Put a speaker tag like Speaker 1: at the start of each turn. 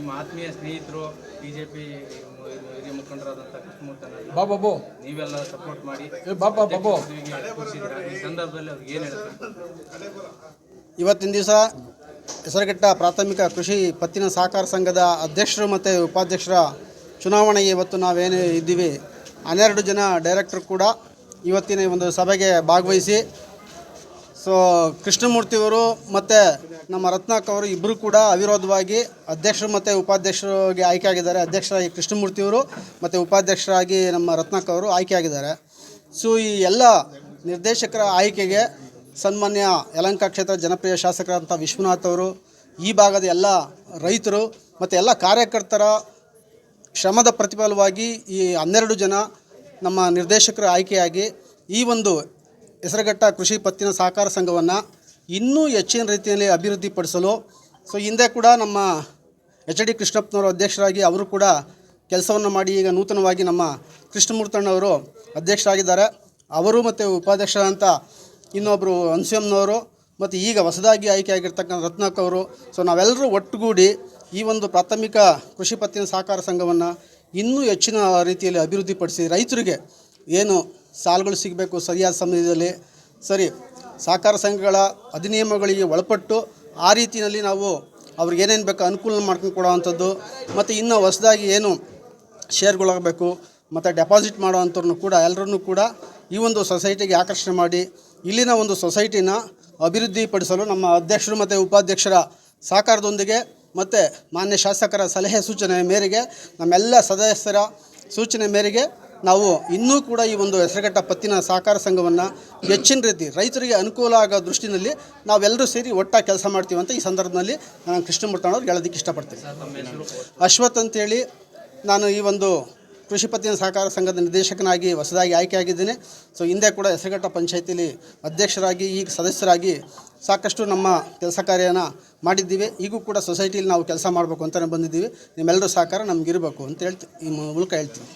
Speaker 1: ನಿಮ್ಮ ಆತ್ಮೀಯ ಸ್ನೇಹಿತರು ಬಿಜೆಪಿ ಹಿರಿಯ ಮುಖಂಡರಾದಂಥ
Speaker 2: ಕೃಷ್ಣಮೂರ್ತಿ ಬಾಬಾಬು
Speaker 1: ನೀವೆಲ್ಲ ಸಪೋರ್ಟ್ ಮಾಡಿ. ಬಾಬಾಬು ಈ ಸಂದರ್ಭದಲ್ಲಿ ಅವ್ರಿಗೆ ಏನು ಹೇಳ್ತಾರೆ?
Speaker 3: ಇವತ್ತಿನ ದಿವಸ ಹೆಸರುಘಟ್ಟ ಪ್ರಾಥಮಿಕ ಕೃಷಿ ಪತ್ತಿನ ಸಹಕಾರ ಸಂಘದ ಅಧ್ಯಕ್ಷರು ಮತ್ತು ಉಪಾಧ್ಯಕ್ಷರ ಚುನಾವಣೆಗೆ ಇವತ್ತು ನಾವೇನು ಇದ್ದೀವಿ. ಹನ್ನೆರಡು ಜನ ಡೈರೆಕ್ಟರ್ ಕೂಡ ಇವತ್ತಿನ ಒಂದು ಸಭೆಗೆ ಭಾಗವಹಿಸಿ ಸೊ ಕೃಷ್ಣಮೂರ್ತಿಯವರು ಮತ್ತು ನಮ್ಮ ರತ್ನಾಕ್ ಅವರು ಇಬ್ಬರು ಕೂಡ ಅವಿರೋಧವಾಗಿ ಅಧ್ಯಕ್ಷರು ಮತ್ತು ಉಪಾಧ್ಯಕ್ಷರಿಗೆ ಆಯ್ಕೆ ಆಗಿದ್ದಾರೆ ಅಧ್ಯಕ್ಷರಾಗಿ ಕೃಷ್ಣಮೂರ್ತಿಯವರು ಮತ್ತು ಉಪಾಧ್ಯಕ್ಷರಾಗಿ ನಮ್ಮ ರತ್ನಾಕ್ ಅವರು ಆಯ್ಕೆ ಆಗಿದ್ದಾರೆ ಸೊ ಈ ಎಲ್ಲ ನಿರ್ದೇಶಕರ ಆಯ್ಕೆಗೆ ಸನ್ಮಾನ್ಯ ಯಲಂಕ ಕ್ಷೇತ್ರ ಜನಪ್ರಿಯ ಶಾಸಕರಂಥ ವಿಶ್ವನಾಥ್ ಅವರು, ಈ ಭಾಗದ ಎಲ್ಲ ರೈತರು ಮತ್ತು ಎಲ್ಲ ಕಾರ್ಯಕರ್ತರ ಶ್ರಮದ ಪ್ರತಿಫಲವಾಗಿ ಈ ಹನ್ನೆರಡು ಜನ ನಮ್ಮ ನಿರ್ದೇಶಕರ ಆಯ್ಕೆಯಾಗಿ ಈ ಒಂದು ಹೆಸರುಘಟ್ಟ ಕೃಷಿ ಪತ್ತಿನ ಸಹಕಾರ ಸಂಘವನ್ನು ಇನ್ನೂ ಹೆಚ್ಚಿನ ರೀತಿಯಲ್ಲಿ ಅಭಿವೃದ್ಧಿಪಡಿಸಲು ಸೊ ಹಿಂದೆ ಕೂಡ ನಮ್ಮ ಎಚ್ ಡಿ ಕೃಷ್ಣಪ್ಪನವರು ಅಧ್ಯಕ್ಷರಾಗಿ ಅವರು ಕೂಡ ಕೆಲಸವನ್ನು ಮಾಡಿ ಈಗ ನೂತನವಾಗಿ ನಮ್ಮ ಕೃಷ್ಣಮೂರ್ತಣ್ಣವರು ಅಧ್ಯಕ್ಷರಾಗಿದ್ದಾರೆ. ಅವರು ಮತ್ತು ಉಪಾಧ್ಯಕ್ಷರಂತ ಇನ್ನೊಬ್ಬರು ಅನ್ಸಿಯಮ್ನವರು ಮತ್ತು ಈಗ ಹೊಸದಾಗಿ ಆಯ್ಕೆಯಾಗಿರ್ತಕ್ಕಂಥ ರತ್ನಾಕ್ ಅವರು. ಸೊ ನಾವೆಲ್ಲರೂ ಒಟ್ಟುಗೂಡಿ ಈ ಒಂದು ಪ್ರಾಥಮಿಕ ಕೃಷಿ ಪತ್ತಿನ ಸಹಕಾರ ಸಂಘವನ್ನು ಇನ್ನೂ ಹೆಚ್ಚಿನ ರೀತಿಯಲ್ಲಿ ಅಭಿವೃದ್ಧಿಪಡಿಸಿ ರೈತರಿಗೆ ಏನು ಸಾಲಗಳು ಸಿಗಬೇಕು ಸರಿಯಾದ ಸಮಯದಲ್ಲಿ. ಸರಿ, ಸಹಕಾರ ಸಂಘಗಳ ಅಧಿನಿಯಮಗಳಿಗೆ ಒಳಪಟ್ಟು ಆ ರೀತಿಯಲ್ಲಿ ನಾವು ಅವ್ರಿಗೆ ಏನೇನು ಬೇಕೋ ಅನುಕೂಲ ಮಾಡ್ಕೊಂಡು ಕೊಡೋವಂಥದ್ದು, ಮತ್ತು ಇನ್ನೂ ಹೊಸದಾಗಿ ಏನು ಶೇರ್ಗಳಾಗಬೇಕು ಮತ್ತು ಡೆಪಾಸಿಟ್ ಮಾಡೋವಂಥವ್ರನ್ನು ಕೂಡ ಎಲ್ಲರನ್ನೂ ಕೂಡ ಈ ಒಂದು ಸೊಸೈಟಿಗೆ ಆಕರ್ಷಣೆ ಮಾಡಿ, ಇಲ್ಲಿನ ಒಂದು ಸೊಸೈಟಿನ ಅಭಿವೃದ್ಧಿಪಡಿಸಲು ನಮ್ಮ ಅಧ್ಯಕ್ಷರು ಮತ್ತು ಉಪಾಧ್ಯಕ್ಷರ ಸಹಕಾರದೊಂದಿಗೆ, ಮತ್ತು ಮಾನ್ಯ ಶಾಸಕರ ಸಲಹೆ ಸೂಚನೆ ಮೇರೆಗೆ, ನಮ್ಮೆಲ್ಲ ಸದಸ್ಯರ ಸೂಚನೆ ಮೇರೆಗೆ ನಾವು ಇನ್ನೂ ಕೂಡ ಈ ಒಂದು ಹೆಸರುಘಟ್ಟ ಪತ್ತಿನ ಸಹಕಾರ ಸಂಘವನ್ನು ಹೆಚ್ಚಿನ ರೀತಿ ರೈತರಿಗೆ ಅನುಕೂಲ ಆಗೋ ದೃಷ್ಟಿನಲ್ಲಿ ನಾವೆಲ್ಲರೂ ಸೇರಿ ಒಟ್ಟಾಗಿ ಕೆಲಸ ಮಾಡ್ತೀವಿ ಅಂತ ಈ ಸಂದರ್ಭದಲ್ಲಿ ನಾನು ಕೃಷ್ಣಮೂರ್ತಣ್ಣವ್ರಿಗೆ ಹೇಳೋದಕ್ಕೆ ಇಷ್ಟಪಡ್ತೀನಿ. ಅಶ್ವಥ್ ಅಂತೇಳಿ ನಾನು ಈ ಒಂದು ಕೃಷಿ ಪತ್ತಿನ ಸಹಕಾರ ಸಂಘದ ನಿರ್ದೇಶಕನಾಗಿ ಹೊಸದಾಗಿ ಆಯ್ಕೆಯಾಗಿದ್ದೇನೆ. ಸೊ ಹಿಂದೆ ಕೂಡ ಹೆಸರುಘಟ್ಟ ಪಂಚಾಯತಿಲಿ ಅಧ್ಯಕ್ಷರಾಗಿ, ಈಗ ಸದಸ್ಯರಾಗಿ ಸಾಕಷ್ಟು ನಮ್ಮ ಕೆಲಸ ಕಾರ್ಯನ ಮಾಡಿದ್ದೀವಿ. ಈಗೂ ಕೂಡ ಸೊಸೈಟಿಲಿ ನಾವು ಕೆಲಸ ಮಾಡಬೇಕು ಅಂತಲೇ ಬಂದಿದ್ದೀವಿ. ನಿಮ್ಮೆಲ್ಲರೂ ಸಹಕಾರ ನಮಗಿರಬೇಕು ಅಂತ ಹೇಳ್ತೀವಿ ಈ ಮೂಲಕ ಹೇಳ್ತೀನಿ.